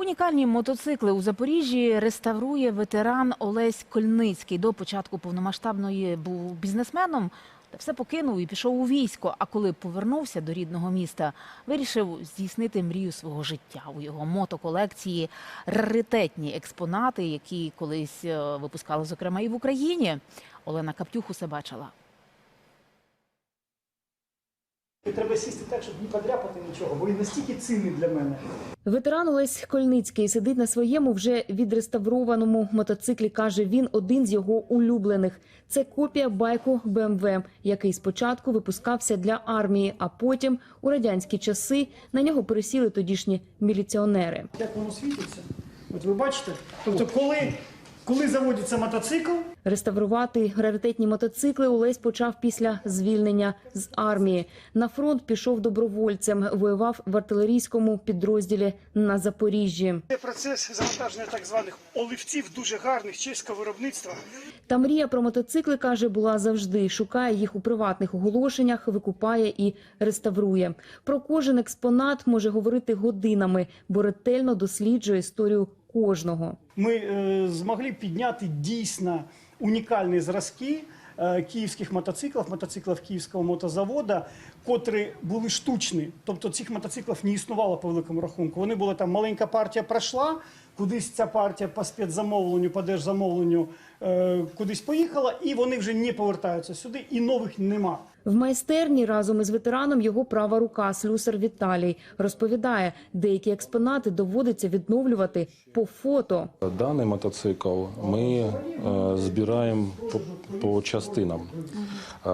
Унікальні мотоцикли у Запоріжжі реставрує ветеран Олесь Кольницький. До початку повномасштабної був бізнесменом, все покинув і пішов у військо. А коли повернувся до рідного міста, вирішив здійснити мрію свого життя. У його мотоколекції раритетні експонати, які колись е, випускали, зокрема, і в Україні. Олена Каптюх усе бачила. І треба сісти так, щоб не подряпати нічого, бо він настільки цінний для мене. Ветеран Олесь Кольницький сидить на своєму вже відреставрованому мотоциклі. каже, він один з його улюблених. Це копія байку BMW, який спочатку випускався для армії, а потім у радянські часи на нього пересіли тодішні міліціонери. Як воно світиться? От ви бачите? Тобто, коли, коли заводиться мотоцикл, Реставрувати раритетні мотоцикли Олесь почав після звільнення з армії. На фронт пішов добровольцем, воював в артилерійському підрозділі на Запоріжжі. це процес завантаження так званих оливців, дуже гарних чеського виробництва. Та мрія про мотоцикли каже, була завжди. Шукає їх у приватних оголошеннях, викупає і реставрує. Про кожен експонат може говорити годинами, бо ретельно досліджує історію кожного. Ми е, змогли підняти дійсно унікальні зразки е, київських мотоциклів, мотоциклів Київського мотозавода, котрі були штучні. Тобто цих мотоциклів не існувало по великому рахунку. Вони були там маленька партія пройшла, кудись ця партія по спецзамовленню, по держзамовленню е, кудись поїхала, і вони вже не повертаються сюди, і нових нема. В майстерні разом із ветераном його права рука слюсар Віталій розповідає, деякі експонати доводиться відновлювати по фото. Даний мотоцикл ми е, збираємо по, по частинам. Е,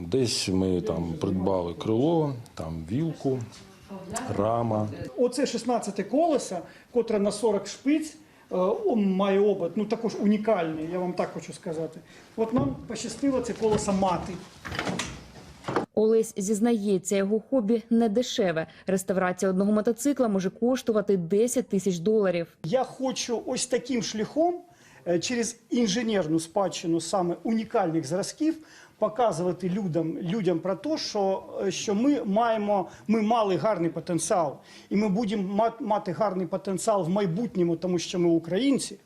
десь ми там придбали крило, там вілку, рама. Оце 16 колеса, котре на 40 шпиць. е, он Має обод, ну також унікальний, я вам так хочу сказати. От нам пощастило це колеса мати. Олесь зізнається, його хобі не дешеве. Реставрація одного мотоцикла може коштувати 10 тисяч доларів. Я хочу ось таким шляхом через інженерну спадщину саме унікальних зразків показувати людям, людям про те, що, що ми маємо, ми мали гарний потенціал, і ми будемо ма- мати гарний потенціал в майбутньому, тому що ми українці.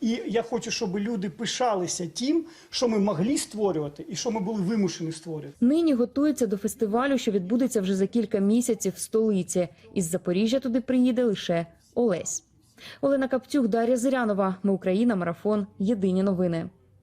І я хочу, щоб люди пишалися тим, що ми могли створювати, і що ми були вимушені створювати. Нині готується до фестивалю, що відбудеться вже за кілька місяців в столиці. Із Запоріжжя туди приїде лише Олесь. Олена Каптюх, Дар'я Зирянова. Ми Україна. Марафон. Єдині новини.